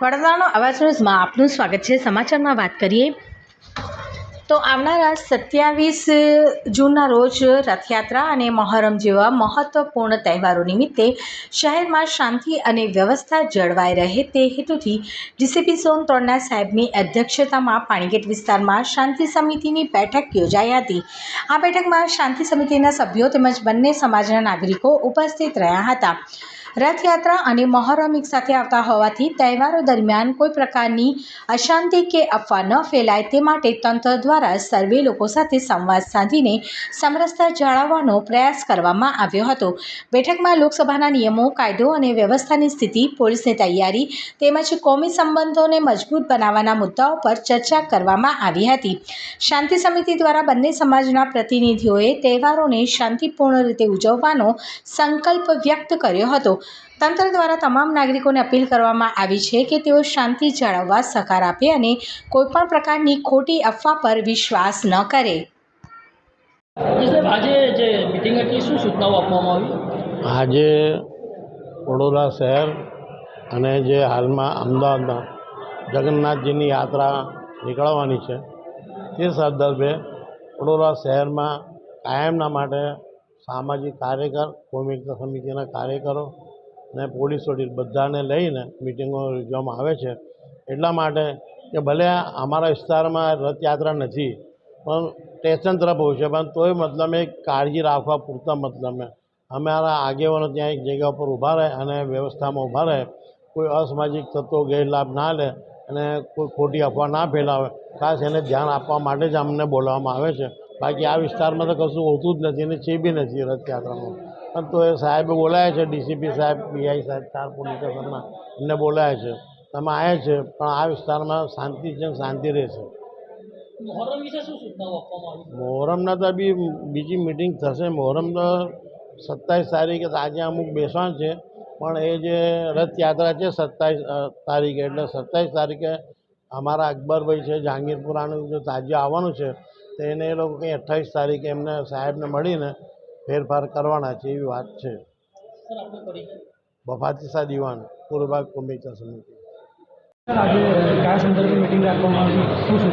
વડોદરાનો અવાજ ન્યૂઝમાં આપનું સ્વાગત છે. સમાચારમાં વાત કરીએ તો આવનારા સત્યાવીસ જૂનના રોજ રથયાત્રા અને મહોરમ જેવા મહત્વપૂર્ણ તહેવારો નિમિત્તે શહેરમાં શાંતિ અને વ્યવસ્થા જળવાઈ રહે તે હેતુથી ડીસીપી ઝોન ત્રણના સાહેબની અધ્યક્ષતામાં પાણીગેટ વિસ્તારમાં શાંતિ સમિતિની બેઠક યોજાઈ હતી. આ બેઠકમાં શાંતિ સમિતિના સભ્યો તેમજ બંને સમાજના નાગરિકો ઉપસ્થિત રહ્યા હતા. રથયાત્રા અને મહોરમ એક સાથે આવતા હોવાથી તહેવારો દરમિયાન કોઈ પ્રકારની અશાંતિ કે અફવા ન ફેલાય તે માટે તંત્ર દ્વારા સર્વે લોકો સાથે સંવાદ સાધીને સમરસતા જાળવવાનો પ્રયાસ કરવામાં આવ્યો હતો. બેઠકમાં લોકસભાના નિયમો, કાયદો અને વ્યવસ્થાની સ્થિતિ, પોલીસની તૈયારી તેમજ કોમી સંબંધોને મજબૂત બનાવવાના મુદ્દાઓ પર ચર્ચા કરવામાં આવી હતી. શાંતિ સમિતિ દ્વારા બંને સમાજના પ્રતિનિધિઓએ તહેવારોને શાંતિપૂર્ણ રીતે ઉજવવાનો સંકલ્પ વ્યક્ત કર્યો હતો. તંત્ર દ્વારા તમામ નાગરિકોને અપીલ કરવામાં આવી છે કે તેઓ શાંતિ જાળવવા સહકાર આપે અને કોઈપણ પ્રકારની ખોટી અફવા પર વિશ્વાસ ન કરે. આજે જે મિટિંગ હતી શું સૂચનાઓ આપવામાં આવી? આજે વડોદરા શહેર અને જે હાલમાં અમદાવાદમાં જગન્નાથજીની યાત્રા નીકળવાની છે તે સંદર્ભે વડોદરા શહેરમાં કાયમના માટે સામાજિક કાર્યકર કોમી સમિતિના કાર્યકરો અને પોલીસ વડીલ બધાને લઈને મિટિંગો યોજવામાં આવે છે. એટલા માટે કે ભલે અમારા વિસ્તારમાં રથયાત્રા નથી, પણ સ્ટેશન તરફ હોય છે, પણ તોય મતલબ એક કાળજી રાખવા પૂરતા મતલબ અમારા આગેવાનો ત્યાં એક જગ્યા ઉપર ઊભા રહે અને વ્યવસ્થામાં ઊભા રહે. કોઈ અસામાજિક તત્વો ગેરલાભ ના લે અને કોઈ ખોટી અફવા ના ફેલાવે. ખાસ એને ધ્યાન આપવા માટે જ અમને બોલાવવામાં આવે છે. બાકી આ વિસ્તારમાં તો કશું હોતું જ નથી અને છે બી નથી રથયાત્રામાં. પણ તો એ સાહેબે બોલાયા છે ડીસીપી સાહેબ પીઆઈ સાહેબ ચાર પોલીસ સ્ટેશનમાં. એમને બોલાયા છે. તમે આવ્યા છે પણ આ વિસ્તારમાં શાંતિ છે શાંતિ રહેશે મોહરમના તો બી બીજી મિટિંગ થશે. મોહરમ તો સત્તાવીસ તારીખે આજે અમુક બેસવાનું છે. પણ એ જે રથયાત્રા છે સત્તાવીસ તારીખે. એટલે સત્તાવીસ તારીખે અમારા અકબરભાઈ છે જહાંગીરપુરાનું જે તાજિયા આવવાનું છે તો એને એ લોકો કંઈ અઠ્ઠાવીસ તારીખે એમને સાહેબને મળીને ફેરફાર કરવાના છે એવી વાત છે. બફાતિસા આપનો પરિચય બફાતીસા દિવાન સમિતિ. રાખવામાં આવી? શું શું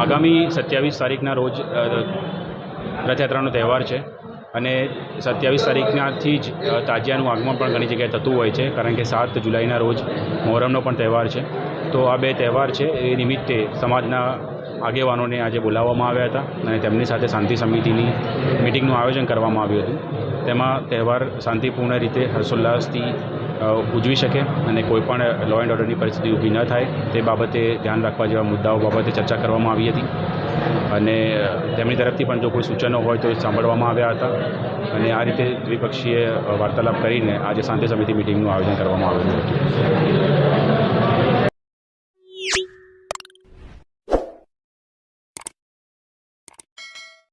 આગામી સત્યાવીસ તારીખના રોજ રથયાત્રાનો તહેવાર છે અને સત્યાવીસ તારીખનાથી જ તાજિયાનું આગમન પણ ઘણી જગ્યાએ થતું હોય છે કારણ કે સાત જુલાઈના રોજ મોહરમનો પણ તહેવાર છે. તો આ બે તહેવાર છે એ નિમિત્તે સમાજના આગેવાનોને આજે બોલાવવામાં આવ્યા હતા અને તેમની સાથે શાંતિ સમિતિની મિટિંગનું આયોજન કરવામાં આવ્યું હતું. તેમાં તહેવાર શાંતિપૂર્ણ રીતે હર્ષોલ્લાસથી ઉજવી શકે અને કોઈપણ લો એન્ડ ઓર્ડરની પરિસ્થિતિ ઊભી ન થાય તે બાબતે ધ્યાન રાખવા જેવા મુદ્દાઓ બાબતે ચર્ચા કરવામાં આવી હતી. અને તેમની તરફથી પણ જો કોઈ સૂચનો હોય તો એ સાંભળવામાં આવ્યા હતા. અને આ રીતે દ્વિપક્ષીય વાર્તાલાપ કરીને આજે શાંતિ સમિતિ મિટિંગનું આયોજન કરવામાં આવ્યું હતું.